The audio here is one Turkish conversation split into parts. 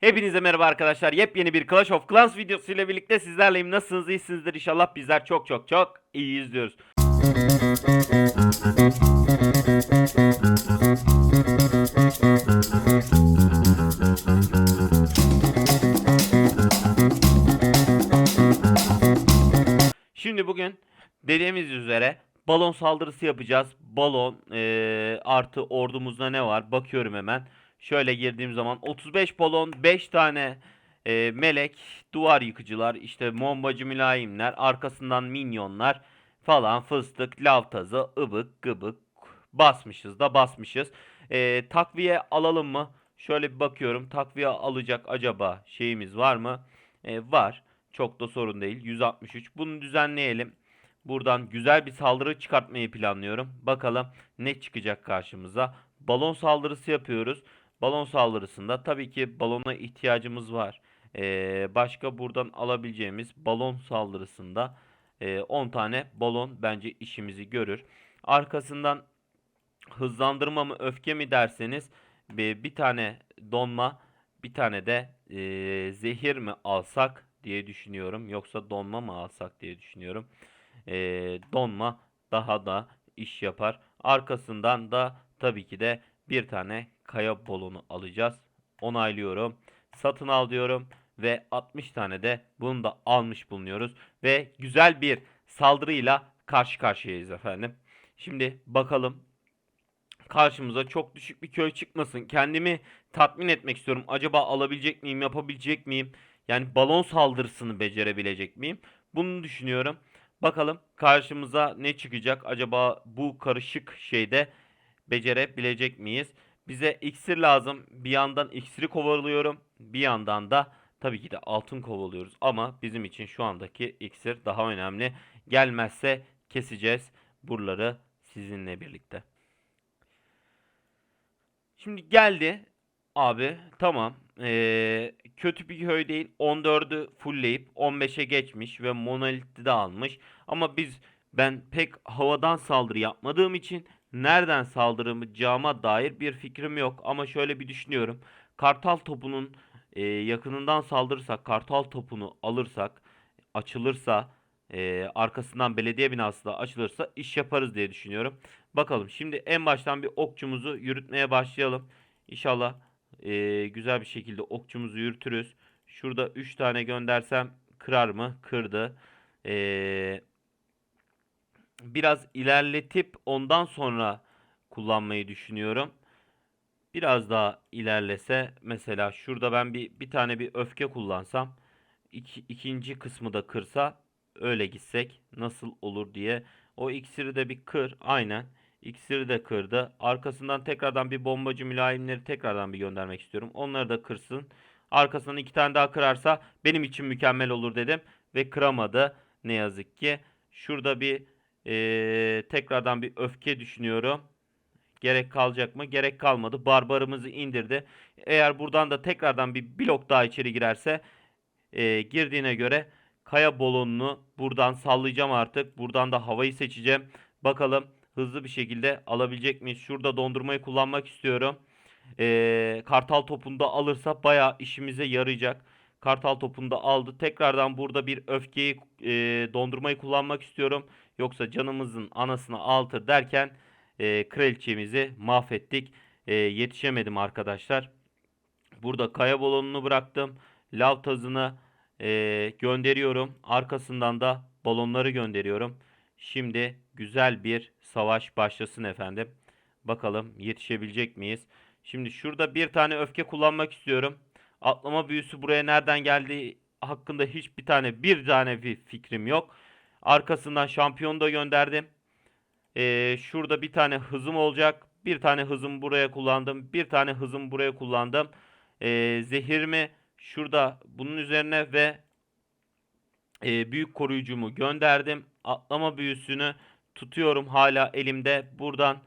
Hepinize merhaba arkadaşlar. Yepyeni bir Clash of Clans videosu ile birlikte sizlerleyim. Nasılsınız? İyisinizdir inşallah. Bizler çok çok çok iyiyiz diyoruz. Şimdi bugün dediğimiz üzere balon saldırısı yapacağız. Balon eee, artı ordumuzda ne var? Bakıyorum hemen. Şöyle girdiğim zaman 35 balon, 5 tane eee, melek, duvar yıkıcılar, işte bombacı mülayimler, arkasından minyonlar falan fıstık, lav tazı, ıbık, gıbık basmışız da basmışız. Eee, takviye alalım mı? Şöyle bir bakıyorum. Takviye alacak acaba şeyimiz var mı? Eee, var. Çok da sorun değil. 163. Bunu düzenleyelim. Buradan güzel bir saldırı çıkartmayı planlıyorum. Bakalım ne çıkacak karşımıza. Balon saldırısı yapıyoruz. Balon saldırısında tabii ki balona ihtiyacımız var. Ee, başka buradan alabileceğimiz balon saldırısında e, 10 tane balon bence işimizi görür. Arkasından hızlandırma mı öfke mi derseniz bir, bir tane donma bir tane de e, zehir mi alsak diye düşünüyorum. Yoksa donma mı alsak diye düşünüyorum. E, donma daha da iş yapar. Arkasından da tabii ki de bir tane kaya balonu alacağız. Onaylıyorum. Satın al diyorum ve 60 tane de bunu da almış bulunuyoruz ve güzel bir saldırıyla karşı karşıyayız efendim. Şimdi bakalım karşımıza çok düşük bir köy çıkmasın. Kendimi tatmin etmek istiyorum. Acaba alabilecek miyim, yapabilecek miyim? Yani balon saldırısını becerebilecek miyim? Bunu düşünüyorum. Bakalım karşımıza ne çıkacak? Acaba bu karışık şeyde becerebilecek miyiz? Bize iksir lazım. Bir yandan iksiri kovalıyorum. Bir yandan da tabii ki de altın kovalıyoruz. Ama bizim için şu andaki iksir daha önemli. Gelmezse keseceğiz buraları sizinle birlikte. Şimdi geldi abi tamam Ee, kötü bir köy değil 14'ü fullleyip 15'e geçmiş ve monolithi de almış ama biz ben pek havadan saldırı yapmadığım için nereden saldıracağıma dair bir fikrim yok ama şöyle bir düşünüyorum kartal topunun e, yakınından saldırırsak kartal topunu alırsak açılırsa e, arkasından belediye binası da açılırsa iş yaparız diye düşünüyorum. Bakalım şimdi en baştan bir okçumuzu yürütmeye başlayalım. İnşallah e, güzel bir şekilde okçumuzu yürütürüz. Şurada 3 tane göndersem kırar mı? Kırdı. E, biraz ilerletip ondan sonra kullanmayı düşünüyorum. Biraz daha ilerlese mesela şurada ben bir bir tane bir öfke kullansam iki, ikinci kısmı da kırsa öyle gitsek nasıl olur diye. O iksiri de bir kır aynen. İksiri de kırdı. Arkasından tekrardan bir bombacı mülayimleri tekrardan bir göndermek istiyorum. Onları da kırsın. Arkasından iki tane daha kırarsa benim için mükemmel olur dedim ve kıramadı ne yazık ki. Şurada bir eee, tekrardan bir öfke düşünüyorum Gerek kalacak mı? Gerek kalmadı. Barbarımızı indirdi. Eğer buradan da tekrardan bir blok daha içeri girerse e, girdiğine göre kaya balonunu buradan sallayacağım artık. Buradan da havayı seçeceğim. Bakalım hızlı bir şekilde alabilecek miyiz? Şurada dondurmayı kullanmak istiyorum. E, kartal topunda alırsa bayağı işimize yarayacak. Kartal topunda aldı. Tekrardan burada bir öfkeyi e, dondurmayı kullanmak istiyorum. Yoksa canımızın anasını altır derken e, kraliçemizi mahvettik. E, yetişemedim arkadaşlar. Burada kaya balonunu bıraktım. Lav tazını e, gönderiyorum. Arkasından da balonları gönderiyorum. Şimdi güzel bir savaş başlasın efendim. Bakalım yetişebilecek miyiz? Şimdi şurada bir tane öfke kullanmak istiyorum. Atlama büyüsü buraya nereden geldiği hakkında hiçbir tane bir tane bir fikrim yok. Arkasından şampiyon da gönderdim. Ee, şurada bir tane hızım olacak. Bir tane hızım buraya kullandım. Bir tane hızım buraya kullandım. Ee, zehirimi şurada bunun üzerine ve e, büyük koruyucumu gönderdim. Atlama büyüsünü tutuyorum hala elimde. Buradan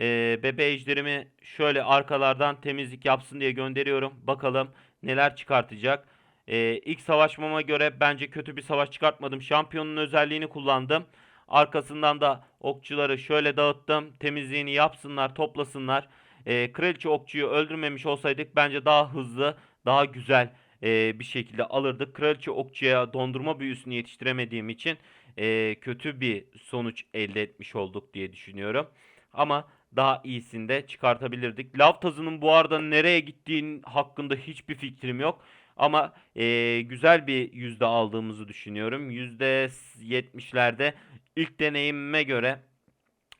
e, bebe ejderimi şöyle arkalardan temizlik yapsın diye gönderiyorum. Bakalım neler çıkartacak. E, ilk savaşmama göre bence kötü bir savaş çıkartmadım. Şampiyonun özelliğini kullandım. Arkasından da okçuları şöyle dağıttım. Temizliğini yapsınlar, toplasınlar. e, kraliçe okçuyu öldürmemiş olsaydık bence daha hızlı, daha güzel e, bir şekilde alırdık. Kraliçe okçuya dondurma büyüsünü yetiştiremediğim için e, kötü bir sonuç elde etmiş olduk diye düşünüyorum. Ama daha iyisini de çıkartabilirdik. Lav tazının bu arada nereye gittiğinin hakkında hiçbir fikrim yok. Ama e, güzel bir yüzde aldığımızı düşünüyorum. Yüzde 70'lerde ilk deneyimime göre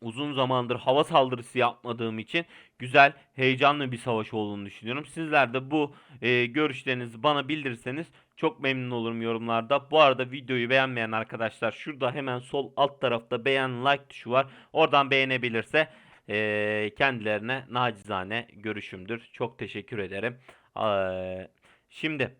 uzun zamandır hava saldırısı yapmadığım için güzel, heyecanlı bir savaş olduğunu düşünüyorum. Sizler de bu e, görüşlerinizi bana bildirirseniz çok memnun olurum yorumlarda. Bu arada videoyu beğenmeyen arkadaşlar şurada hemen sol alt tarafta beğen like tuşu var. Oradan beğenebilirse e, kendilerine nacizane görüşümdür. Çok teşekkür ederim. Eee, şimdi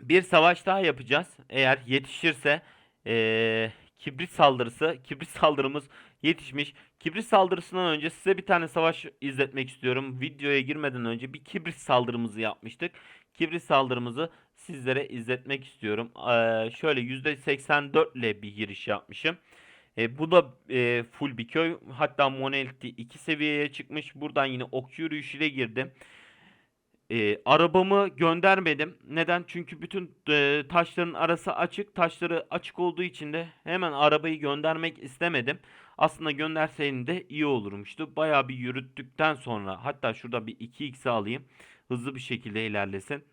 bir savaş daha yapacağız. Eğer yetişirse eee, kibrit saldırısı. Kibrit saldırımız yetişmiş. Kibrit saldırısından önce size bir tane savaş izletmek istiyorum. Videoya girmeden önce bir kibrit saldırımızı yapmıştık. Kibrit saldırımızı sizlere izletmek istiyorum. Eee, şöyle %84 ile bir giriş yapmışım. E, bu da e, full bir köy. Hatta Monelti 2 seviyeye çıkmış. Buradan yine okçu yürüyüşüyle girdim. E, arabamı göndermedim. Neden? Çünkü bütün e, taşların arası açık. Taşları açık olduğu için de hemen arabayı göndermek istemedim. Aslında gönderseydim de iyi olurmuştu. Bayağı bir yürüttükten sonra hatta şurada bir 2x alayım. Hızlı bir şekilde ilerlesin.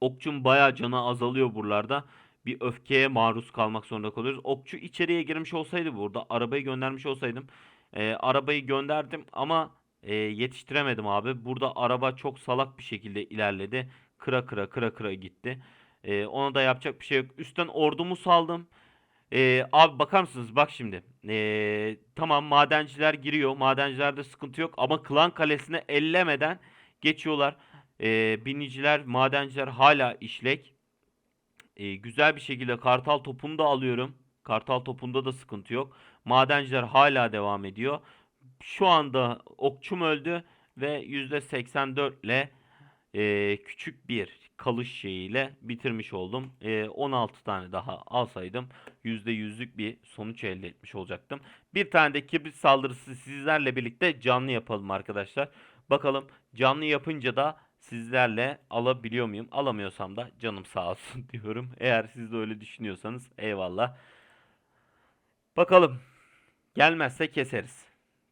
Okçum bayağı canı azalıyor buralarda. Bir öfkeye maruz kalmak zorunda kalıyoruz. Okçu içeriye girmiş olsaydı burada arabayı göndermiş olsaydım. e, arabayı gönderdim ama e, yetiştiremedim abi. Burada araba çok salak bir şekilde ilerledi. Kıra kıra kıra kıra gitti. E, ona da yapacak bir şey yok. Üstten ordumu saldım. E, abi bakar mısınız? Bak şimdi. E, tamam madenciler giriyor. Madencilerde sıkıntı yok. Ama klan kalesine ellemeden geçiyorlar. E, biniciler, madenciler hala işlek. E, güzel bir şekilde kartal topunu da alıyorum. Kartal topunda da sıkıntı yok. Madenciler hala devam ediyor. Şu anda okçum öldü ve %84 ile e, küçük bir kalış şeyiyle bitirmiş oldum. E, 16 tane daha alsaydım %100'lük bir sonuç elde etmiş olacaktım. Bir tane de kibrit saldırısı sizlerle birlikte canlı yapalım arkadaşlar. Bakalım canlı yapınca da sizlerle alabiliyor muyum? Alamıyorsam da canım sağ olsun diyorum. Eğer siz de öyle düşünüyorsanız eyvallah. Bakalım. Gelmezse keseriz.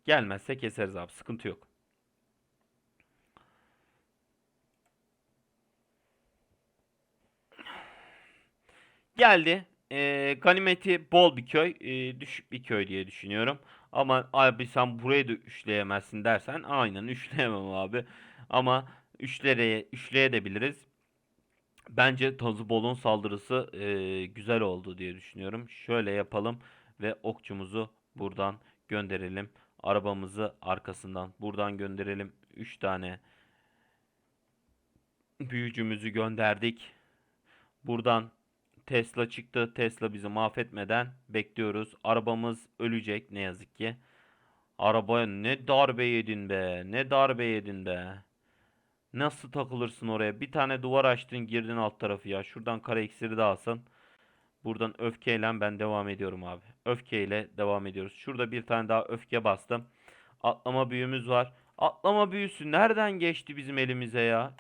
Gelmezse keseriz abi. Sıkıntı yok. Geldi. Ee, ganimeti bol bir köy. ee, düşük bir köy diye düşünüyorum. Ama abi sen burayı da üçleyemezsin dersen aynen üçleyemem abi. Ama üçlere üçleyebiliriz. Bence Tazubol'un saldırısı ee, güzel oldu diye düşünüyorum. Şöyle yapalım ve okçumuzu buradan gönderelim. Arabamızı arkasından buradan gönderelim. 3 tane büyücümüzü gönderdik. Buradan Tesla çıktı. Tesla bizi mahvetmeden bekliyoruz. Arabamız ölecek ne yazık ki. Arabaya ne darbe yedin be. Ne darbe yedin be. Nasıl takılırsın oraya? Bir tane duvar açtın girdin alt tarafı ya. Şuradan kara iksiri de alsın. Buradan öfkeyle ben devam ediyorum abi. Öfkeyle devam ediyoruz. Şurada bir tane daha öfke bastım. Atlama büyümüz var. Atlama büyüsü nereden geçti bizim elimize ya?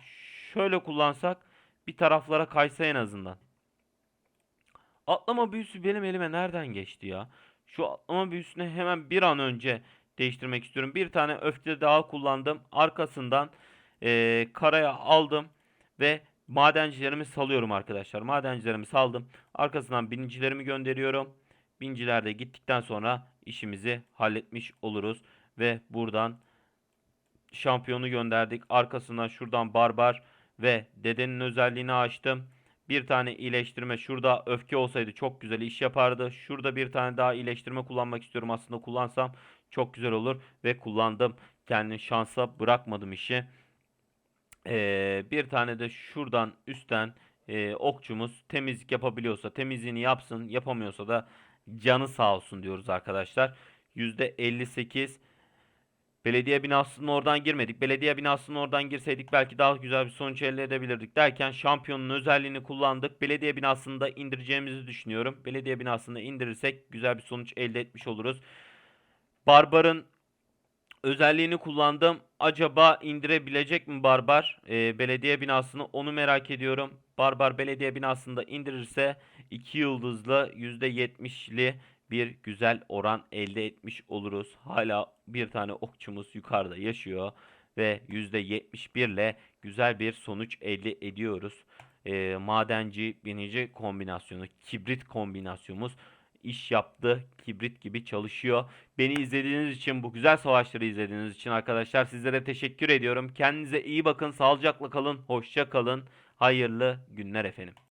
Şöyle kullansak bir taraflara kaysa en azından. Atlama büyüsü benim elime nereden geçti ya? Şu atlama büyüsünü hemen bir an önce değiştirmek istiyorum. Bir tane öfke daha kullandım. Arkasından eee, karaya aldım ve madencilerimi salıyorum arkadaşlar. Madencilerimi saldım. Arkasından binicilerimi gönderiyorum. Biniciler de gittikten sonra işimizi halletmiş oluruz. Ve buradan şampiyonu gönderdik. Arkasından şuradan barbar ve dedenin özelliğini açtım. Bir tane iyileştirme şurada öfke olsaydı çok güzel iş yapardı. Şurada bir tane daha iyileştirme kullanmak istiyorum. Aslında kullansam çok güzel olur ve kullandım. Kendini şansa bırakmadım işi. Ee, bir tane de şuradan üstten e, okçumuz temizlik yapabiliyorsa temizliğini yapsın. Yapamıyorsa da canı sağ olsun diyoruz arkadaşlar. %58 Belediye binasının oradan girmedik. Belediye binasının oradan girseydik belki daha güzel bir sonuç elde edebilirdik derken şampiyonun özelliğini kullandık. Belediye binasını da indireceğimizi düşünüyorum. Belediye binasını indirirsek güzel bir sonuç elde etmiş oluruz. Barbar'ın özelliğini kullandım. Acaba indirebilecek mi Barbar e, belediye binasını onu merak ediyorum. Barbar belediye binasında indirirse 2 yıldızlı %70'li bir güzel oran elde etmiş oluruz. Hala bir tane okçumuz yukarıda yaşıyor ve %71 ile güzel bir sonuç elde ediyoruz. E, madenci binici kombinasyonu, kibrit kombinasyonumuz iş yaptı. Kibrit gibi çalışıyor. Beni izlediğiniz için, bu güzel savaşları izlediğiniz için arkadaşlar sizlere teşekkür ediyorum. Kendinize iyi bakın, sağlıcakla kalın, hoşça kalın. Hayırlı günler efendim.